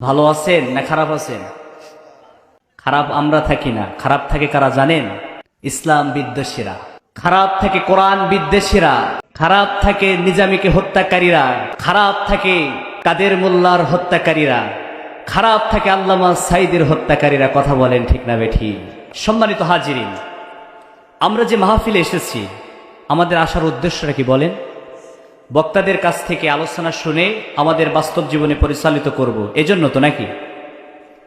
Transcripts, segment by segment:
ভালো আছেন না খারাপ আছেন? খারাপ আমরা থাকি না। খারাপ থাকে কারা জানেন? ইসলাম বিদ্বেষীরা। খারাপ থাকে কোরআন বিদ্বেষীরা। খারাপ থাকে নিজামীকে হত্যাকারীরা। খারাপ থাকে কাদের মোল্লার হত্যাকারীরা। খারাপ থাকে আল্লামা সাইদের হত্যাকারীরা। কথা বলেন ঠিক না বেঠি? সম্মানিত হাজিরিন, আমরা যে মাহফিলে এসেছি, আমাদের আসার উদ্দেশ্যটা কি বলেন? বক্তাদের কাছ থেকে আলোচনা শুনে আমাদের বাস্তব জীবনে পরিচালিত করব। এজন্য তো নাকি?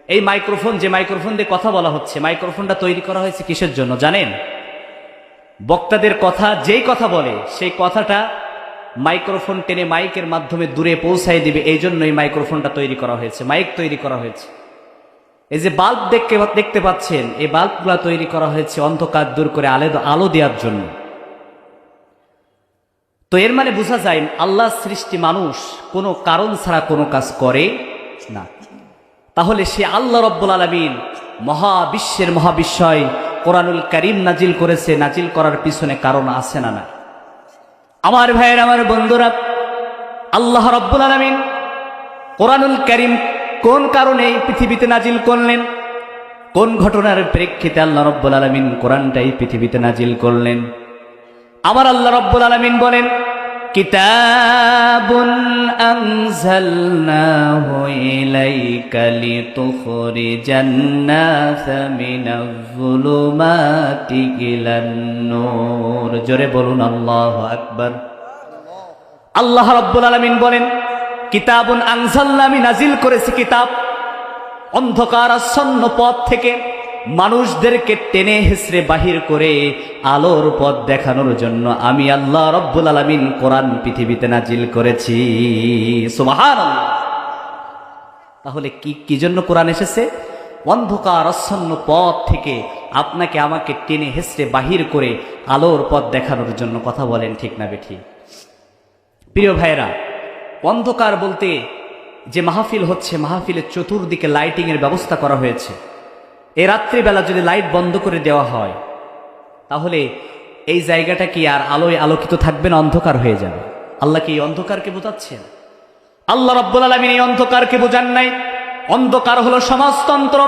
এই মাইক্রোফোন, যে মাইক্রোফোন দিয়ে কথা বলা হচ্ছে, মাইক্রোফোনটা তৈরি করা হয়েছে কিসের জন্য জানেন? বক্তাদের কথা, যেই কথা বলে, সেই কথাটা মাইক্রোফোন টেনে মাইকের মাধ্যমে দূরে পৌঁছায় দিবে। এই জন্য এই মাইক্রোফোনটা তৈরি করা হয়েছে, মাইক তৈরি করা হয়েছে। এই যে বাল্ব দেখতে দেখতে পাচ্ছেন, এই বাল্বগুলা তৈরি করা হয়েছে অন্ধকার দূর করে আলো দেওয়ার জন্য। তো এর মানে বোঝা যায় আল্লাহ সৃষ্টি মানুষ কোনো কারণ ছাড়া কোনো কাজ করে না। তাহলে সে আল্লাহ রব্বুল আলমিন মহাবিশ্বের মহাবিশ্বয় কোরআনুল করিম নাজিল করেছে নাজিল করার পিছনে কারণ আছে না না আমার ভাইয়ের, আমার বন্ধুরা, আল্লাহ রব্বুল আলমিন কোরআনুল করিম কোন কারণে পৃথিবীতে নাজিল করলেন? কোন ঘটনার প্রেক্ষিতে আল্লাহ রব্বুল আলমিন কোরআনটাই পৃথিবীতে নাজিল করলেন? আমার আল্লাহ রব্বুল আলমিন বলেন কিতাবুন আনজালনাহু ইলাইকা লিতুখরিজান নাসা মিনাজ-যুলুমাতি ইলান নূর। জোরে বলুন, আল্লাহু আকবার। আল্লাহ রব্বুল আলামিন বলেন, কিতাবুন আনজালনা আমি নাজিল করেছি কিতাব। অন্ধকার আচ্ছন্ন পথ থেকে মানুষদেরকে টেনে হেসড়ে বাহির করে আলোর পথ দেখানোর জন্য আমি আল্লাহ রব্বুল আলমিন কোরআন পৃথিবীতে নাজিল করেছি। সুবাহান তাহলে কি কি জন্য কোরআন এসেছে? অন্ধকার, আচ্ছন্ন পথ থেকে আপনাকে আমাকে টেনে হেসড়ে বাহির করে আলোর পথ দেখানোর জন্য কথা বলেন ঠিক না বেঠি? প্রিয় ভাইরা অন্ধকার বলতে যে মাহফিল হচ্ছে, মাহফিলের চতুর্দিকে লাইটিং এর ব্যবস্থা করা হয়েছে। এই রাত্রিবেলা যদি লাইট বন্ধ করে দেওয়া হয়, তাহলে এই জায়গাটা কি আর আলোয় আলোকিত থাকবে না, অন্ধকার হয়ে যাবে? আল্লাহ কি এই অন্ধকারকে বোঝাচ্ছেন? আল্লাহ রব্বুল আলমিন এই অন্ধকারকে বোঝান নাই। অন্ধকার হলো সমাজতন্ত্র,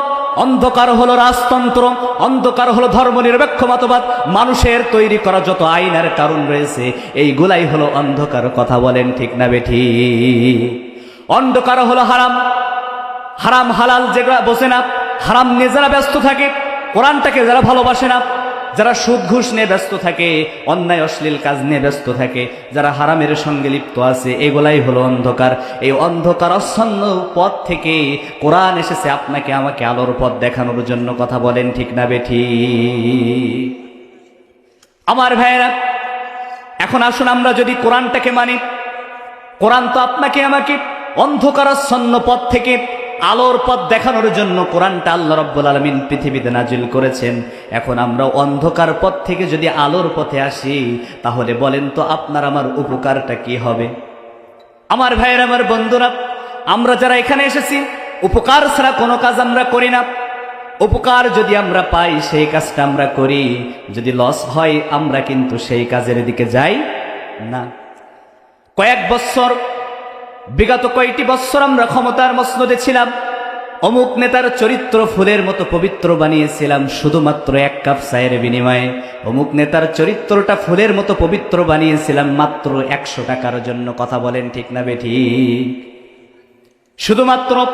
অন্ধকার হলো রাজতন্ত্র, অন্ধকার হলো ধর্ম নিরপেক্ষ মতবাদ। মানুষের তৈরি করা যত আইনের কারণ রয়েছে, এইগুলাই হলো অন্ধকার কথা বলেন ঠিক না বেঠি? অন্ধকার হলো হারাম। হারাম, হালাল যেগুলা বসে না হারাম নিয়ে যারা ব্যস্ত থাকে, কোরআনটাকে যারা ভালোবাসে না, যারা সুদ ঘুষ নিয়ে ব্যস্ত থাকে, অন্যায় অশ্লীল কাজ নিয়ে ব্যস্ত থাকে, যারা হারামের সঙ্গে লিপ্ত আছে, এগুলাই হলো অন্ধকার। এই অন্ধকার অচ্ছন্ন পথ থেকে কোরআন এসেছে, আপনাকে আমাকে আলোর পথ দেখানোর জন্য কথা বলেন, ঠিক না বেঠি আমার ভাইয়েরা, এখন আসুন আমরা যদি কোরআনটাকে মানি। কোরআন তো আপনাকে আমাকে অন্ধকার অন্ধকারাচ্ছন্ন পথ থেকে আলোর পথ দেখানোর জন্য কোরআনটা আল্লাহ রব্বুল আলমিন পৃথিবীতে নাজিল করেছেন। এখন আমরা অন্ধকার পথ থেকে যদি আলোর পথে আসি, তাহলে বলেন তো আপনার আমার উপকারটা কি হবে? আমার ভাইয়ের, আমার বন্ধুরা, আমরা যারা এখানে এসেছি, উপকার ছাড়া কোনো কাজ আমরা করি না। উপকার যদি আমরা পাই, সেই কাজটা আমরা করি। যদি লস হয়, আমরা কিন্তু সেই কাজের দিকে যাই না। কয়েক বছর বিগত কয়েকটি বছর আমরা ক্ষমতার মসনদে ছিলাম। অমুক নেতার চরিত্র ফুলের মতো পবিত্র বানিয়েছিলাম, শুধুমাত্র এক কাপ চায়ের বিনিময়ে। অমুক নেতার চরিত্রটা ফুলের মতো পবিত্র বানিয়েছিলাম, মাত্র একশো টাকার জন্য। কথা বলেন ঠিক না বেঠি? শুধুমাত্র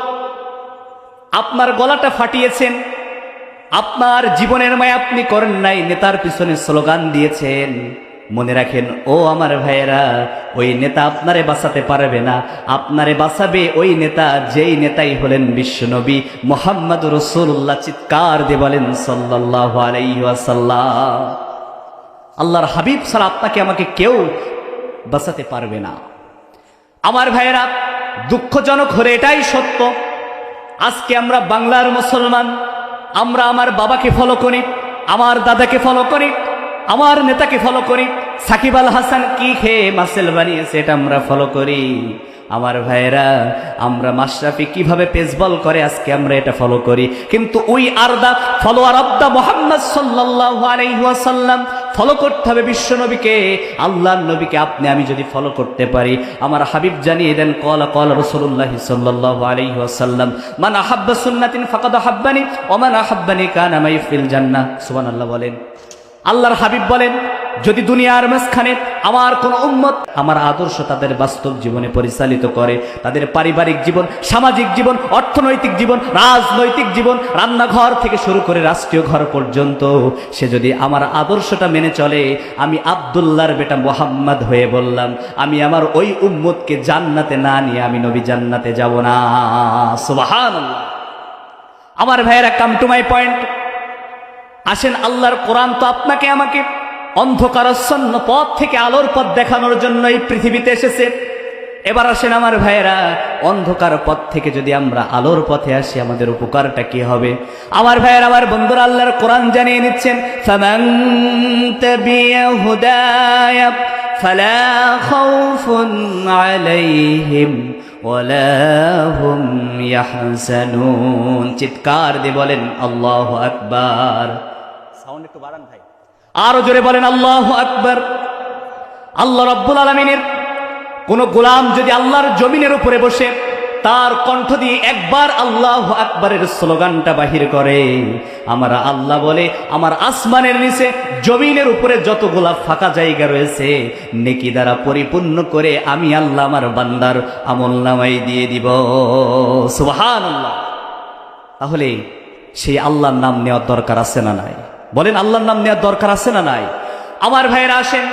আপনার গলাটা ফাটিয়েছেন, আপনার জীবনের মায় আপনি করেন নাই, নেতার পিছনে স্লোগান দিয়েছেন। মনে রাখেন, ও আমার ভাইয়েরা, ওই নেতা আপনারে বাঁচাতে পারবে না। আপনারে বাঁচাবে ওই নেতা, যেই নেতাই হলেন বিশ্বনবী মোহাম্মদ রসুল্লাহ চিৎকার দিয়ে বলেন সাল্লাহ আলাইসাল্লাহ আল্লাহর হাবিব ছাড়া আপনাকে আমাকে কেউ বাঁচাতে পারবে না। আমার ভাইয়েরা, দুঃখজনক হলে এটাই সত্য। আজকে আমরা বাংলার মুসলমান, আমরা আমার বাবাকে ফলো করি, আমার দাদাকে ফলো করি আমার নেতাকে ফলো করি। সাকিব আল হাসান কি খেয়ে মাসেল বানিয়েছে এটা আমরা ফলো করি। আমার ভাইরা আমরা মাশরাফি কীভাবে পেসবল করে আজকে আমরা এটা ফলো করি। কিন্তু ওই আর the follower of the Muhammad ওয়াসাল্লাম ফলো করতে হবে বিশ্ব নবীকে। আল্লাহর নবীকে আপনি, আমি যদি ফলো করতে পারি। আমার হাবিব জানিয়ে দেন, কল কল রসুল্লাহ ওয়াসাল্লাম, মান আহাব্বা সুন্নাতিন ফাকাদ আহাব্বানি ওমান আহাব্বানি কান আমাই ফিল জান্নাহ। সুবহানাল্লাহ বলেন। আল্লাহর হাবিব বলেন, যদি দুনিয়ার মাঝখানে আমার কোন উম্মত আমার আদর্শ তাদের বাস্তব জীবনে পরিচালিত করে, তাদের পারিবারিক জীবন, সামাজিক জীবন, অর্থনৈতিক জীবন, রাজনৈতিক জীবন, রান্নাঘর থেকে শুরু করে রাষ্ট্রীয় ঘর পর্যন্ত, সে যদি আমার আদর্শটা মেনে চলে, আমি আবদুল্লাহর বেটা মোহাম্মদ হয়ে বললাম, আমি আমার ওই উম্মতকে জান্নাতে না নিয়ে আমি নবী জান্নাতে যাব না। সুবহানাল্লাহ। আমার ভাইয়েরা কাম টু মাই পয়েন্ট আসেন, আল্লাহর কোরআন তো আপনাকে আমাকে অন্ধকারাচ্ছন্ন পথ থেকে আলোর পথ দেখানোর জন্য এই পৃথিবীতে এসেছে। এবার আসেন আমার ভাইয়েরা, অন্ধকার পথ থেকে যদি আমরা আলোর পথে আসি, আমাদের উপকারটা কি হবে? আমার ভাইয়ের, আমার বন্ধুর, আল্লাহর কোরআন জানিয়ে নিচ্ছেন চিৎকার দিয়ে বলেন, আল্লাহু আকবার। বাড়ান ভাই। আরও জোরে বলেন, আল্লাহু আকবার। আল্লাহ রাব্বুল আলামিনের কোন গোলাম যদি আল্লাহর জমিনের উপরে বসে, তার কণ্ঠ দিয়ে একবার আল্লাহ আকবরের স্লোগানটা বাহির করে। আমার আল্লাহ বলে, আমার আসমানের নিচে জমিনের উপরে যতগুলা ফাঁকা জায়গা রয়েছে, নেকি দ্বারা পরিপূর্ণ করে আমি আল্লাহ আমার বান্দার আমল নামাই দিয়ে দিব। সুবাহান আল্লাহ তাহলে সেই আল্লাহর নাম নেওয়ার দরকার আছে না নাই? বলেন, আল্লাহর নাম নেওয়ার দরকার আছে না নাই? আমার ভাইয়েরা আসেন,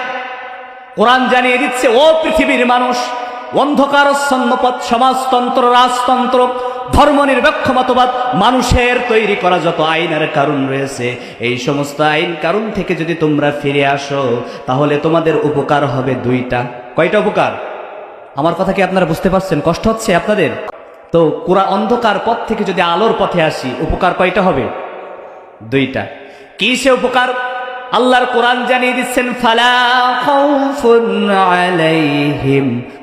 কোরআন জানিয়ে দিচ্ছে, ও পৃথিবীর মানুষ অন্ধকার সন্নপথ সমাজতন্ত্র, রাজতন্ত্র ধর্ম নিরপেক্ষ মতবাদ মানুষের তৈরি করা যত আইনের কারণ রয়েছে, এই সমস্ত আইন কারণ থেকে যদি তোমরা ফিরে আসো, তাহলে তোমাদের উপকার হবে দুইটা। কয়টা উপকার? আমার কথা কি আপনারা বুঝতে পারছেন? কষ্ট হচ্ছে আপনাদের? তো কোরআন অন্ধকার পথ থেকে যদি আলোর পথে আসি, উপকার কয়টা হবে? দুইটা। কি সে উপকার? আল্লাহর কোরআন জানিয়ে দিচ্ছেন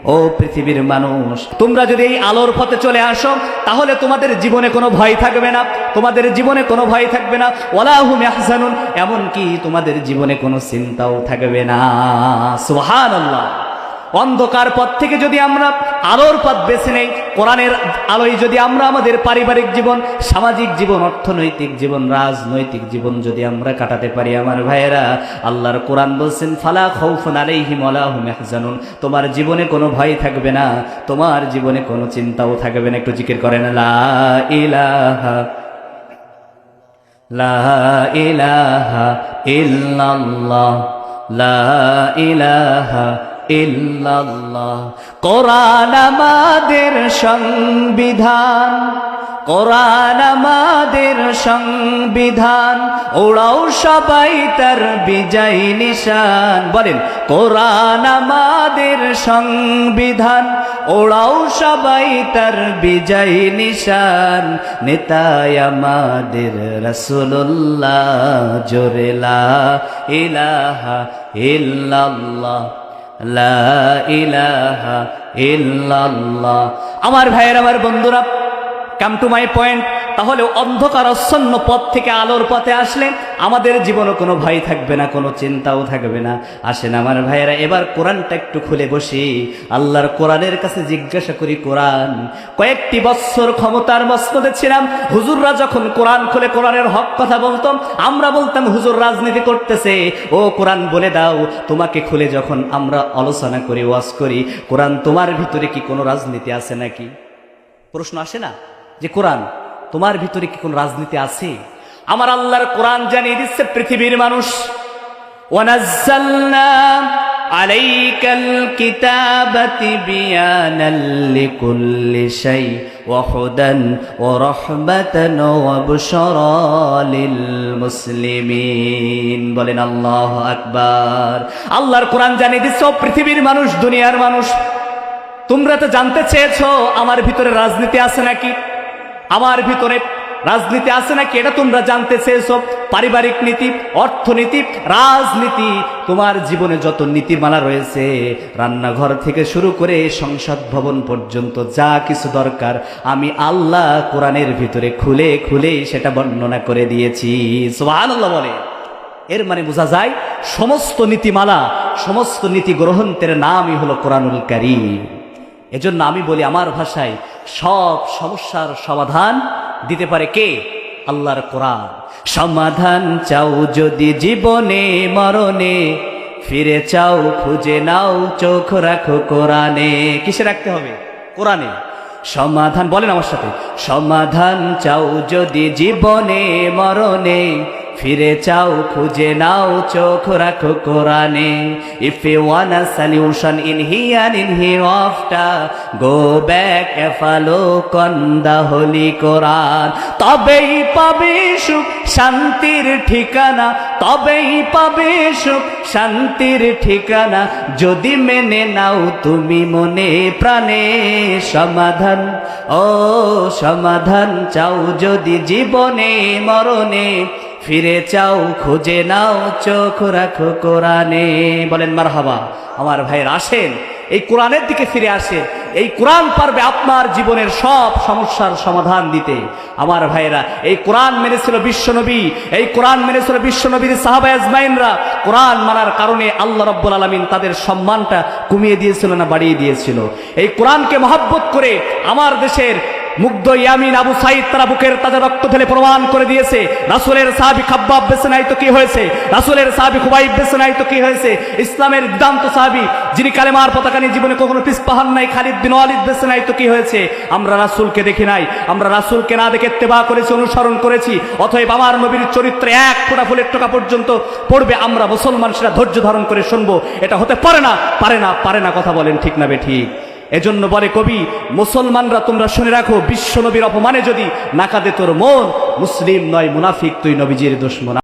ও পৃথিবীর মানুষ, তোমরা যদি এই আলোর পথে চলে আসো, তাহলে তোমাদের জীবনে কোনো ভয় থাকবে না। তোমাদের জীবনে কোনো ভয় থাকবে না। ওয়ালাহুম ইয়াহজানুন, এমনকি তোমাদের জীবনে কোনো চিন্তাও থাকবে না। সুবহানাল্লাহ। অন্ধকার পথ থেকে যদি আমরা আলোর পথ বেছে নেই। কোরআনের আলোয় যদি আমরা আমাদের পারিবারিক জীবন, সামাজিক জীবন, অর্থনৈতিক জীবন, রাজনৈতিক জীবন যদি আমরা কাটাতে পারি, আমার ভাইয়েরা, আল্লাহর কোরআন বলছেন, ফালা খৌফুন আলাইহিম ওয়ালাহুম ইয়াহজানুন। তোমার জীবনে কোনো ভয় থাকবে না, তোমার জীবনে কোনো চিন্তাও থাকবে না। একটু জিকির করেন, লা ইলাহা লা ইলাহা ইল্লাল্লাহ, লা ইলাহা ইল্লাল্লাহ। কোরআন আমাদের সংবিধান, কোরআন আমাদের সংবিধান। ওরাও সবাই তার বিজয় নিশান। বলেন, কোরআন আমাদের সংবিধান, ওরাও সবাই তার বিজয় নিশান। নেতায় আমাদের রসুল্লাহ জোরেলা ইলাহা ইল্লাল্লাহ। ইলাহা ইল্লাল্লাহ। আমার ভাইয়ের আমার বন্ধুরা কাম টু মাই পয়েন্ট তাহলে অন্ধকার অচ্ছন্ন পথ থেকে আলোর পথে আসলে আমাদের জীবনে কোনো ভয় থাকবে না, কোনো চিন্তাও থাকবে না। আসেন আমার ভাইয়েরা, এবার কোরআনটা একটু খুলে বসি। আল্লাহর কোরআনের কাছে জিজ্ঞাসা করি, কোরআন, কয়েকটি বৎসর ক্ষমতার মস্তদে ছিলাম, হুজুররা যখন কোরআন খুলে কোরআনের হক কথা বলতাম আমরা বলতাম, হুজুর রাজনীতি করতেছে। ও কোরআন বলে দাও, তোমাকে খুলে যখন আমরা আলোচনা করি, ওয়াজ করি, কোরআন তোমার ভিতরে কি কোনো রাজনীতি আছে নাকি? প্রশ্ন আসে না যে কোরআন তোমার ভিতরে কি কোন রাজনীতি আছে? আমার আল্লাহর কোরআন জানিয়ে দিচ্ছে, পৃথিবীর মানুষ বলেন, আল্লাহু আকবার। আল্লাহর কোরআন জানিয়ে দিচ্ছে পৃথিবীর মানুষ, দুনিয়ার মানুষ, তোমরা তো জানতে চেয়েছো আমার ভিতরে রাজনীতি আছে নাকি? আমার ভিতরে রাজনীতি আছে নাকি? এটা তোমরা জানতে চেয়েছো। পারিবারিক নীতি, অর্থনীতি, রাজনীতি। তোমার জীবনে যত নীতিমালা রয়েছে, রান্নাঘর থেকে শুরু করে সংসদ ভবন পর্যন্ত যা কিছু দরকার, আমি আল্লাহ কোরআনের ভিতরে খুলে খুলে সেটা বর্ণনা করে দিয়েছি। সুবহানাল্লাহ বলে। এর মানে বোঝা যায়, সমস্ত নীতিমালা, সমস্ত নীতি গ্রহণের নামই হলো কোরআনুল কারীম। এজন্য আমি বলি আমার ভাষায় সব সমস্যার সমাধান দিতে পারে কে? আল্লাহর কোরআন। সমাধান চাও যদি জীবনে, মরণে, ফিরে চাও, খুঁজে নাও, চোখ রাখো কোরআনে। কিসে রাখতে হবে? কোরআনে। সমাধান, বলেন আমার সাথে। সমাধান চাও যদি জীবনে, মরণে ফিরে চাও, খুঁজে নাও, চোখ রাখো কোরআনে। If you want a solution in here in he oughta go back follow con the holy কোরআন তবেই পাবে সুখ, শান্তির ঠিকানা। তবেই পাবে সুখ, শান্তির ঠিকানা। যদি মেনে নাও তুমি মনে প্রাণে সমাধান, ও সমাধান চাও যদি জীবনে, মরণে। ফিরে চাও, খুঁজে নাও, চোখ রাখো কোরআনে। বলেন, মারহাবা, আমার ভাইয়ের, আসেন, এই কোরআনের দিকে ফিরে আসে। এই কোরআন পারবে আপনার জীবনের সব সমস্যার সমাধান দিতে। আমার ভাইয়েরা, এই কোরআন মেনেছিল বিশ্বনবী, এই কোরআন মেনেছিল বিশ্বনবীর সাহাবা আজমাইনরা। কোরআন মানার কারণে আল্লাহ রব্বুল আলমিন তাদের সম্মানটা কমিয়ে দিয়েছিল না বাড়িয়ে দিয়েছিল। এই কোরআনকে মহাব্বত করে আমার দেশের মুগ্ধ ইয়ামিন আবু সাইদ তারা বুকের তাজা রক্ত ঢেলে প্রমাণ করে দিয়েছে। রাসুলের সাহাবি খাব্বাব বেছে নাই তো কি হয়েছে? রাসুলের সাহাবি খুবাইব বেছে নাই তো কি হয়েছে? ইসলামের দান্ত সাহাবি, যিনি কালেমার পতাকা নিয়ে জীবনে কখনো পিসপাহান নাই, খালিদ বিন ওয়ালিদ বেছে তো কি হয়েছে? আমরা রাসুলকে দেখি নাই। আমরা রাসুলকে না দেখে তেবা করেছি, অনুসরণ করেছি অথবা আমার নবীর চরিত্রে এক ফোঁটা ফুলের টোকা পর্যন্ত পড়বে, আমরা মুসলমান, সেটা ধৈর্য ধারণ করে শুনব। এটা হতে পারে না? পারে না? পারে না? কথা বলেন ঠিক না বে ঠিক। এজন্য বলে কবি, মুসলমানরা তোমরা শুনে রাখো, বিশ্ব নবীর অপমানে যদি নাকাদে তোর মন, মুসলিম নয়, মুনাফিক তুই নবীজির দুশ্মন।